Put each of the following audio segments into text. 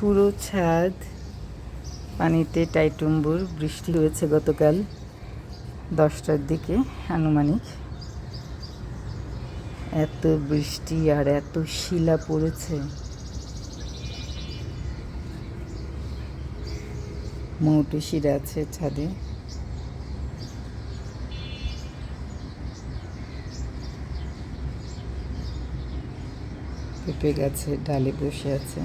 পুরো ছাদ পানিতে টাইটুম্বুর বৃষ্টি হয়েছে গতকাল দশটার দিকে আনুমানিক। এত বৃষ্টি আর এত শিলা পড়েছে। মৌটু শিরা আছে ছাদে। পেঁপে গাছে ডালে বসে আছে।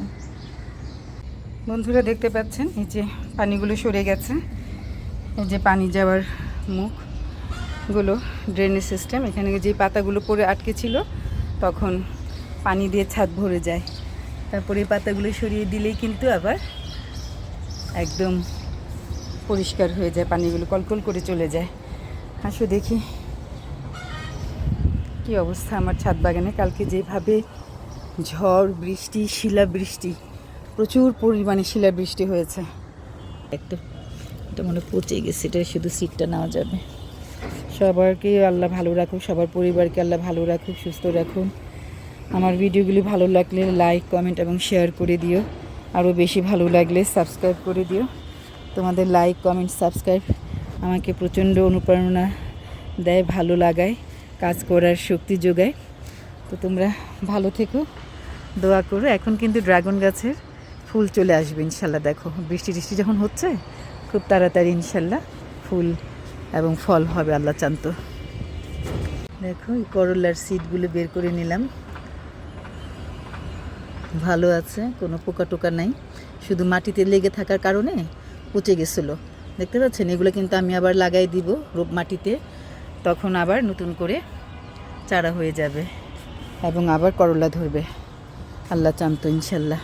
বন্ধুরা দেখতে পাচ্ছেন, এই যে পানিগুলো সরে গেছে। এই যে পানি যাওয়ার মুখগুলো ড্রেনেজ সিস্টেম এখানে যে পাতাগুলো পড়ে আটকে ছিল, তখন পানি দিয়ে ছাদ ভরে যায়। তারপরে পাতাগুলো সরিয়ে দিলেই কিন্তু আবার একদম পরিষ্কার হয়ে যায়, পানিগুলো কলকল করে চলে যায়। আসো দেখি কি অবস্থা আমার ছাদ বাগানে। কালকে যেভাবে ঝড়, বৃষ্টি শিলা বৃষ্টি প্রচুর পরিমাণে শিলা বৃষ্টি হয়েছে। একটা এটা মনে পচে গেছে, এটা শুধু সিটটা নেওয়া যাবে। সবারকে আল্লাহ ভালো রাখুক, সবার পরিবারকে আল্লাহ ভালো রাখুক, সুস্থ রাখুন। আমার ভিডিওগুলি ভালো লাগলে লাইক, কমেন্ট এবং শেয়ার করে দিও। আরও বেশি ভালো লাগলে সাবস্ক্রাইব করে দিও। তোমাদের লাইক, কমেন্ট, সাবস্ক্রাইব আমাকে প্রচণ্ড অনুপ্রেরণা দেয়, ভালো লাগায়, কাজ করার শক্তি যোগায়। তো তোমরা ভালো থেকো, দোয়া করো। এখন কিন্তু ড্রাগন গাছের ফুল চলে আসবে, ইনশাল্লাহ দেখো। বৃষ্টি টিষ্টি যখন হচ্ছে, খুব তাড়াতাড়ি ইনশাল্লাহ ফুল এবং ফল হবে, আল্লাহ চান্ত দেখো, এই করলার সিডগুলো বের করে নিলাম। ভালো আছে, কোনো পোকা টোকা নাই। শুধু মাটিতে লেগে থাকার কারণে পচে গেছিল। দেখতে পাচ্ছেন? এগুলো কিন্তু আমি আবার লাগাই দিব রোপ মাটিতে। তখন আবার নতুন করে চারা হয়ে যাবে এবং আবার করলা ধরবে। আল্লাহ চান্ত ইনশাল্লাহ।